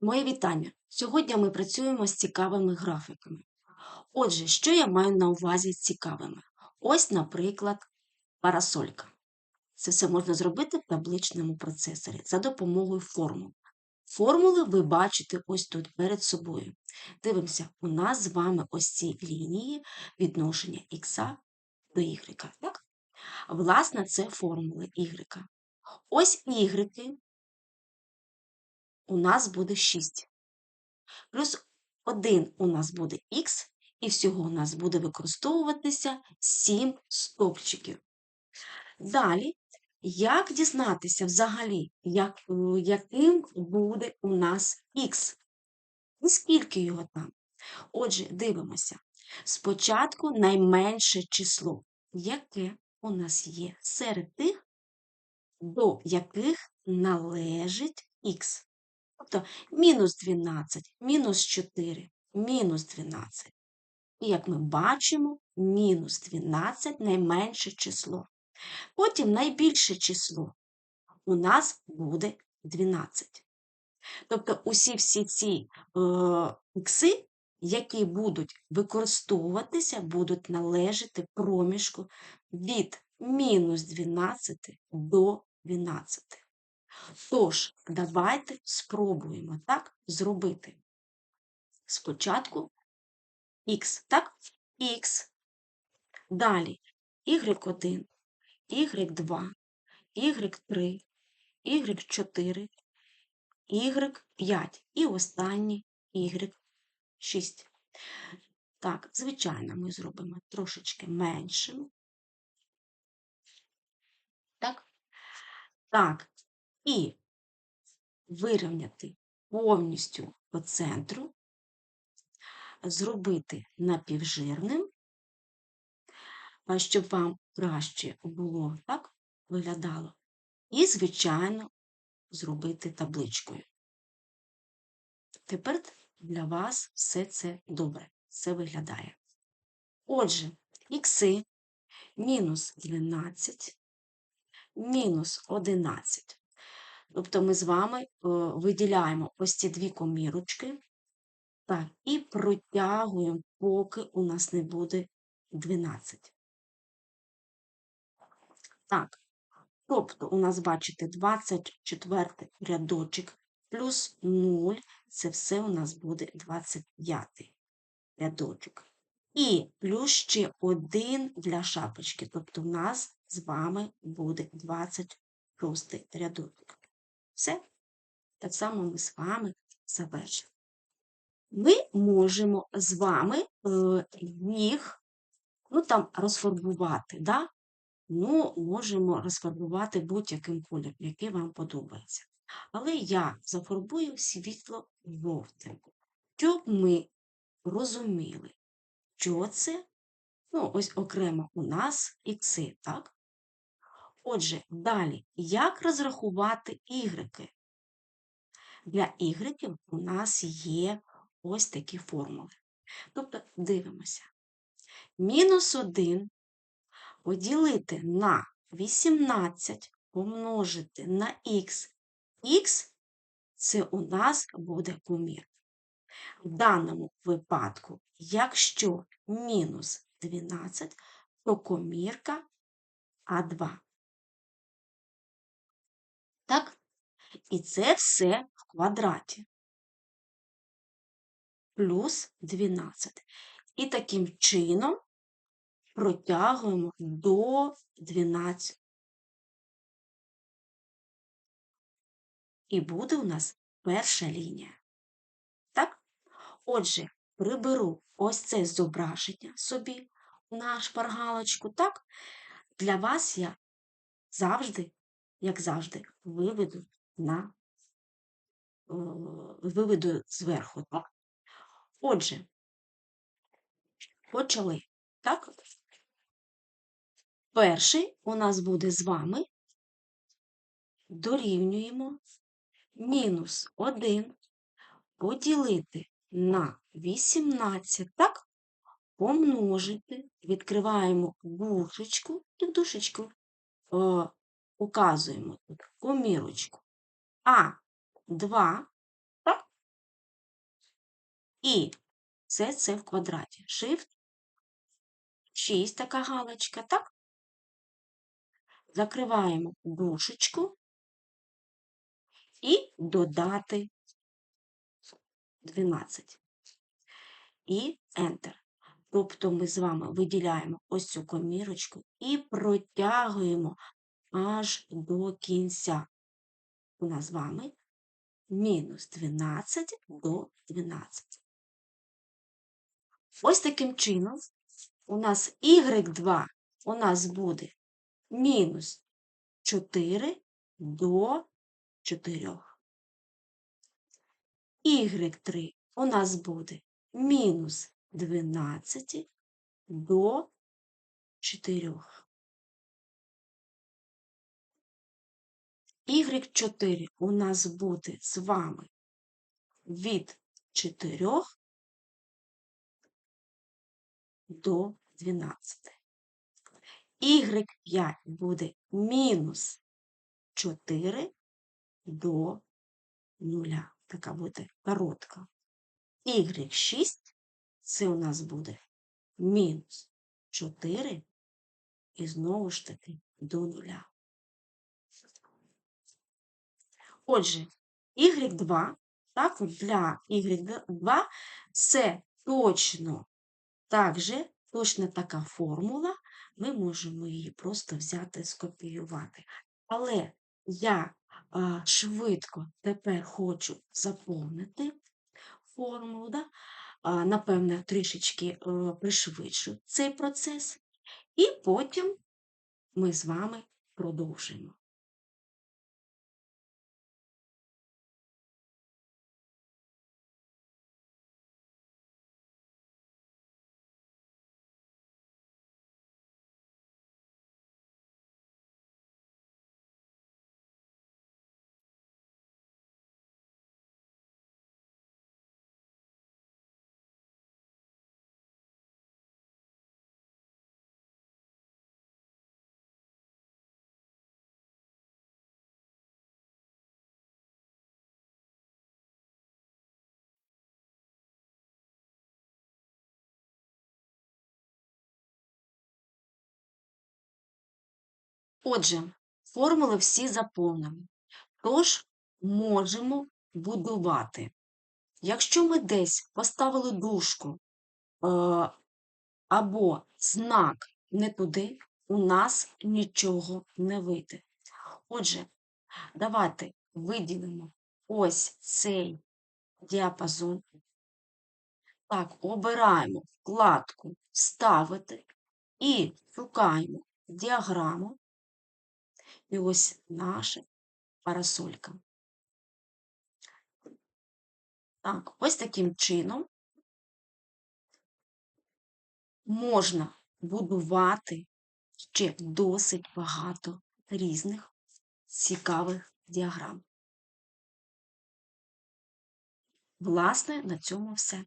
Мої вітання! Сьогодні ми працюємо з цікавими графіками. Отже, що я маю на увазі з цікавими? Ось, наприклад, парасолька. Це все можна зробити в табличному процесорі за допомогою формул. Формули ви бачите ось тут перед собою. Дивимося, у нас з вами ось ці лінії відношення х до y. Так? Власне, це формули y. Ось y у нас буде 6. Плюс 1 у нас буде х, і всього у нас буде використовуватися 7 стовпчиків. Далі, як дізнатися взагалі, як, е, яким буде у нас х? І скільки його там? Отже, дивимося. Спочатку найменше число, яке у нас є серед тих, до яких належить х. Тобто мінус 12, мінус 4, мінус 12. І як ми бачимо, мінус 12 найменше число. Потім найбільше число у нас буде 12. Тобто усі всі ці е, ікси, які будуть використовуватися, будуть належати проміжку від мінус 12 до 12. Тож, давайте спробуємо так зробити. Спочатку х, так? Х. Далі y1, y2, y3, y4, y5 і останній y6. Так, звичайно, ми зробимо трошечки меншим. Так? Так, і вирівняти повністю по центру, зробити напівжирним, щоб вам краще було так виглядало. І, звичайно, зробити табличкою. Тепер для вас все це добре, це виглядає. Отже, ікси мінус 12, мінус 11. Тобто ми з вами е, виділяємо ось ці дві комірочки так, і протягуємо, поки у нас не буде 12. Так, тобто у нас, бачите, 24 рядочок плюс 0, це все у нас буде 25 рядочок. І плюс ще один для шапочки, тобто у нас з вами буде 26 рядочок. Все. Так само ми з вами завершимо. Ми можемо з вами е, їх ну, там, розфарбувати. Да? Ну, можемо розфарбувати будь-яким кольором, який вам подобається. Але я зафарбую світло жовтим, щоб ми розуміли, що це, ну, ось окремо у нас ікси, так? Отже, далі, як розрахувати ігреки? Для ігреків у нас є ось такі формули. Тобто, дивимося. Мінус 1 поділити на 18 помножити на х. Х це у нас буде комір. В даному випадку, якщо мінус 12, то комірка А2. Так? І це все в квадраті. Плюс 12. І таким чином протягуємо до 12. І буде у нас перша лінія. Так? Отже, приберу ось це зображення собі на шпаргалочку. Так? Для вас я завжди як завжди, виведу на виведу зверху. Так? Отже, почали. Так? Перший у нас буде з вами дорівнюємо мінус 1 поділити на 18, так? Помножити, відкриваємо дужечку і в дужечку указуємо тут комірочку А2, так? І все це в квадраті. Shift 6 така галочка, так? Закриваємо дужечку і додати 12. І Enter. Тобто ми з вами виділяємо ось цю комірочку і протягуємо аж до кінця. У нас з вами мінус 12 до 12. Ось таким чином у нас y2 у нас буде мінус 4 до 4. y3 у нас буде мінус 12 до 4. Y4 у нас буде з вами від 4 до 12. y5 буде мінус 4 до 0. Така буде коротка. y6 це у нас буде мінус 4 і знову ж таки до 0. Отже, y2, так, для y2 це точно так же, точно така формула, ми можемо її просто взяти, скопіювати. Але я а, швидко тепер хочу заповнити формулу, да? а, напевне, трішечки а, е, пришвидшу цей процес, і потім ми з вами продовжимо. Отже, формули всі заповнені. Тож можемо будувати. Якщо ми десь поставили дужку е, або знак не туди, у нас нічого не вийде. Отже, давайте виділимо ось цей діапазон. Так, обираємо вкладку Вставити і шукаємо діаграму. І ось наша парасолька. Так, ось таким чином можна будувати ще досить багато різних цікавих діаграм. Власне, на цьому все.